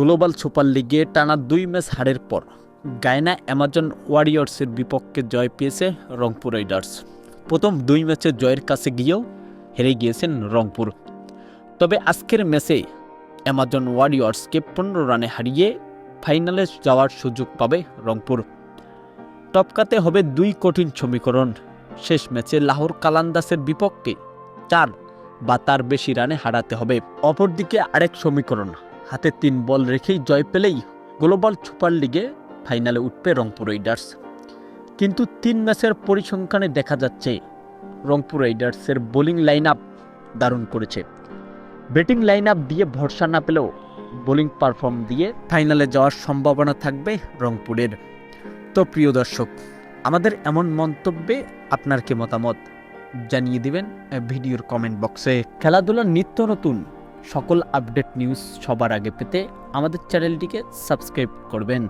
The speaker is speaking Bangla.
গ্লোবাল সুপার লিগে টানা দুই ম্যাচ হারের পর গায়না অ্যামাজন ওয়ারিয়র্সের বিপক্ষে জয় পেয়েছে রংপুর রাইডার্স। প্রথম দুই ম্যাচে জয়ের কাছে গিয়েও হেরে গিয়েছেন রংপুর। তবে আজকের ম্যাচে অ্যামাজন ওয়ারিয়র্সকে পনেরো রানে হারিয়ে ফাইনালে যাওয়ার সুযোগ পাবে রংপুর। টপকাতে হবে দুই কঠিন সমীকরণ। শেষ ম্যাচে লাহোর কালান্দাসের বিপক্ষে চার বা তার বেশি রানে হারাতে হবে। অপরদিকে আরেক সমীকরণ হাতে তিন বল রেখেই জয় পেলেই গ্লোবাল সুপার লিগে ফাইনালে উঠবে রংপুর রাইডার্স। কিন্তু তিন ম্যাচের পরিসংখ্যানে দেখা যাচ্ছে রংপুর রাইডার্সের বোলিং লাইন আপ দারুণ করেছে। ব্যাটিং লাইন আপ দিয়ে ভরসা না পেলেও বোলিং পারফর্ম দিয়ে ফাইনালে যাওয়ার সম্ভাবনা থাকবে রংপুরের। তো প্রিয় দর্শক, আমাদের এমন মন্তব্যে আপনার কি মতামত জানিয়ে দিবেন ভিডিওর কমেন্ট বক্সে। খেলাধুলার নিত্য নতুন সকল আপডেট নিউজ সবার আগে পেতে আমাদের চ্যানেলটিকে সাবস্ক্রাইব করবেন।